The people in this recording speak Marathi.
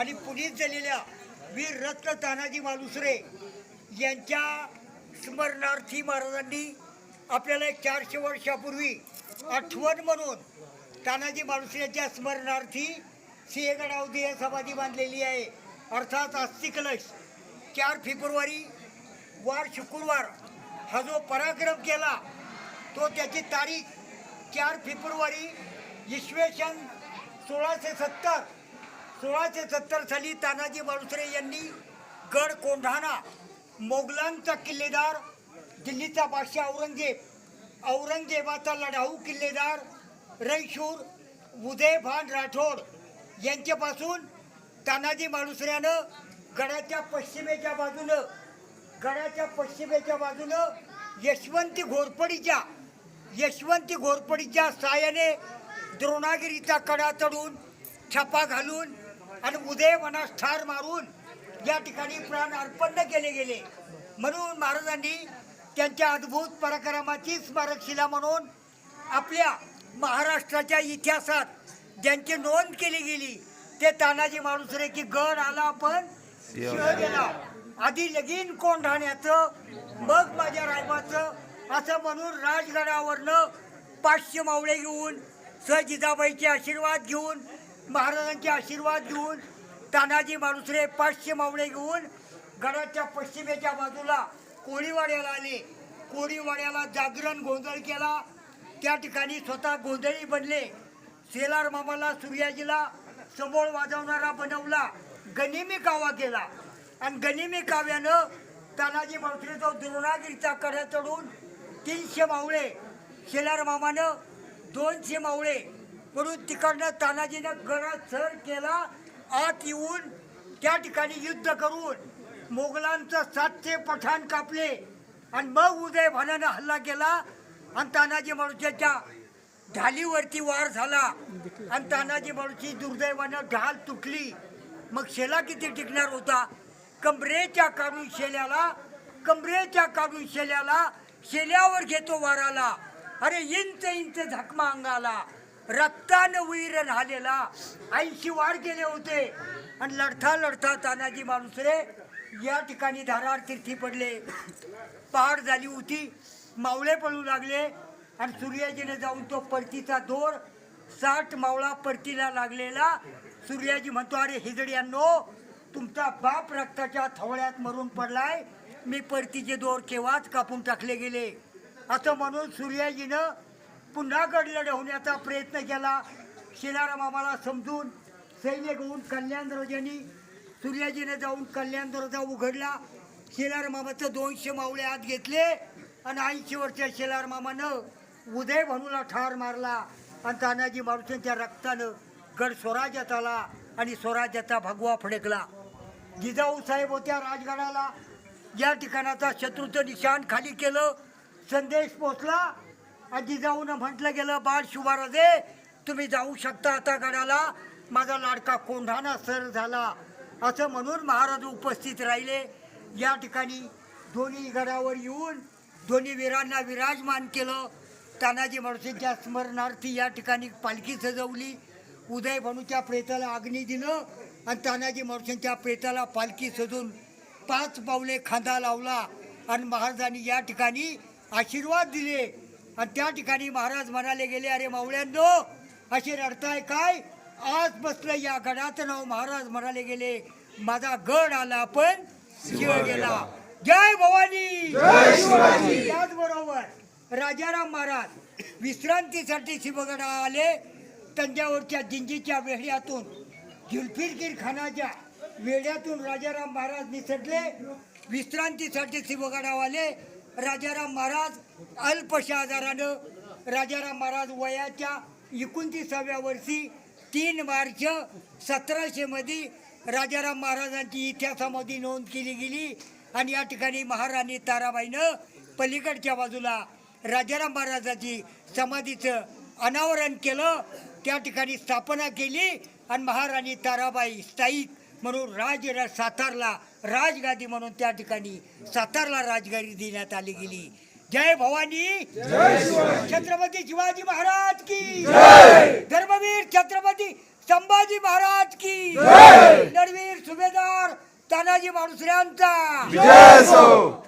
आणि पुनीत झालेल्या वीर रत्न तानाजी मालुसरे यांच्या स्मरणार्थी महाराजांनी आपल्याला एक चारशे वर्षापूर्वी आठवण म्हणून तानाजी मालुसरेच्या स्मरणार्थी सिंहगडावधी या समाधी बांधलेली आहे. अर्थात अस्थिक कलश चार फेब्रुवारी वार शुक्रवार हा जो पराक्रम केला तो त्याची तारीख चार फेब्रुवारी इसवी सन सोळाशे सत्तर सोळाशे सत्तर साली तानाजी मालुसरे यांनी गड कोंढाणा मोगलांचा किल्लेदार दिल्लीचा बादशाह औरंगजेब औरंगजेबाचा लढाऊ किल्लेदार रईशूर उदयभान राठोड यांच्यापासून तानाजी मालुसऱ्यानं गडाच्या पश्चिमेच्या बाजूनं गडाच्या पश्चिमेच्या बाजूनं यशवंती घोरपडीच्या यशवंती घोरपडीच्या साहाय्याने द्रोणागिरीचा कडा चढून छापा घालून आणि उदय वनास ठार मारून या ठिकाणी प्राण अर्पण केले गेले. म्हणून महाराजांनी त्यांच्या अद्भुत पराक्रमाची स्मारकशिला म्हणून आपल्या महाराष्ट्राच्या इतिहासात ज्यांची नोंद केली गेली ते तानाजी मालुसरे की गड आला आपण गेला. आधी लगीन कोण राहण्याचं? मग माझ्या रायबाचं असं म्हणून राजगडावरनं पाचशे मावळे घेऊन सजिजाबाईचे आशीर्वाद घेऊन महाराजांचे आशीर्वाद घेऊन तानाजी माणुसरे पाचशे मावळे घेऊन गडाच्या पश्चिमेच्या बाजूला कोळीवाड्याला आले. कोळीवाड्याला जागरण गोंधळ केला. त्या ठिकाणी स्वतः गोंधळी बनले. शेलार मामाला सूर्याजीला समोर वाजवणारा बनवला. गनिमी कावा केला. आणि गनिमी काव्यानं तानाजी मावसरे तो द्रोणागिरीचा कड्या चढून तीनशे मावळे शेलार मामानं दोनशे मावळे म्हणून तिकडनं तानाजीनं गडा सर केला आत येऊन त्या ठिकाणी युद्ध करून मोगलांचं सातशे पठाण कापले. आणि मग उदय भानानं हल्ला केला आणि तानाजी मारुतीच्या ढालीवरती वार झाला. आणि तानाजी माणूची दुर्दैवानं ढाल तुटली. मग शेला किती टिकणार होता? कमरेच्या काढून शेल्याला कमरेच्या काढून शेल्याला शेल्यावर घेतो वाराला. अरे इंच इंच झकमा अंगाला. रक्तानं वीर झालेला. ऐंशी वाढ गेले होते. आणि लढता लढता तानाजी माणुसरे या ठिकाणी धारार तिर्थी पडले. पहाड झाली होती. मावळे पळू लागले. आणि सूर्याजीने जाऊन तो परतीचा दोर साठ मावळा परतीला लागलेला. सूर्याजी म्हणतो अरे हिजड्यांनो तुमचा बाप रक्ताच्या थवळ्यात मरून पडलाय. मी परतीचे दोर केव्हाच कापून टाकले गेले. असं म्हणून सूर्याजीनं पुन्हा गड लढवण्याचा प्रयत्न केला. शिलाराम आम्हाला समजून सैन्य घेऊन कल्याण दरवाजानी सूर्याजीने जाऊन कल्याण दरवाजा उघडला. शेलार मामाचं दोनशे मावळे आत घेतले आणि ऐंशी वर्षाच्या शेलार मामानं उदय भानूला ठार मारला. आणि तानाजी मारुतींच्या रक्तानं गड स्वराज्यात आला आणि स्वराज्याचा भगवा फडकला. जिजाऊ साहेब होत्या राजगडाला. या ठिकाणाचा शत्रूचं निशाण खाली केलं. संदेश पोचला आणि जिजाऊनं म्हटलं गेलं बाळ शुभाराजे तुम्ही जाऊ शकता आता गडाला. माझा लाडका कोंढाणा सर झाला. असं म्हणून महाराज उपस्थित राहिले. या ठिकाणी दोन्ही गडावर येऊन दोन्ही वीरांना विराजमान केलं. तानाजी माणूसींच्या स्मरणार्थी या ठिकाणी पालखी सजवली. उदय भणूच्या प्रेताला अग्नी दिलं आणि तानाजी माणूसींच्या प्रेताला पालखी सजून पाच पावले खांदा लावला आणि महाराजांनी या ठिकाणी आशीर्वाद दिले. आणि त्या ठिकाणी महाराज म्हणाले गेले अरे मावळ्यांनो असे रडताय काय? आज बसलं या गडाचं नाव. महाराज म्हणाले गेले माझा गड आला पण शिव गेला. जय भवानी! त्याचबरोबर राजाराम महाराज विश्रांतीसाठी शिवगडा आले तंजावरच्या दिंजीच्या वेढ्यातून जुल्फिरकीर खानाच्या वेड्यातून राजाराम महाराज निसटले विश्रांतीसाठी शिवगडावाले राजाराम महाराज अल्पशा आजारानं राजाराम महाराज वयाच्या एकोणतीसाव्या वर्षी तीन मार्च सतराशेमध्ये राजाराम महाराजांची इतिहासामध्ये नोंद केली गेली. आणि या ठिकाणी महाराणी ताराबाईनं पलीकडच्या बाजूला राजाराम महाराजाची समाधीचं अनावरण केलं. त्या ठिकाणी स्थापना केली. आणि महाराणी ताराबाई स्थायिक म्हणून राज सातारला राजगादी म्हणून त्या ठिकाणी सातारला राजगादी देण्यात आली गेली. जय भवानी. छत्रपती शिवाजी महाराज की. धर्मवीर छत्रपती संभाजी महाराज की. नडवी तानाजी मालुसऱ्यांचा जय असो.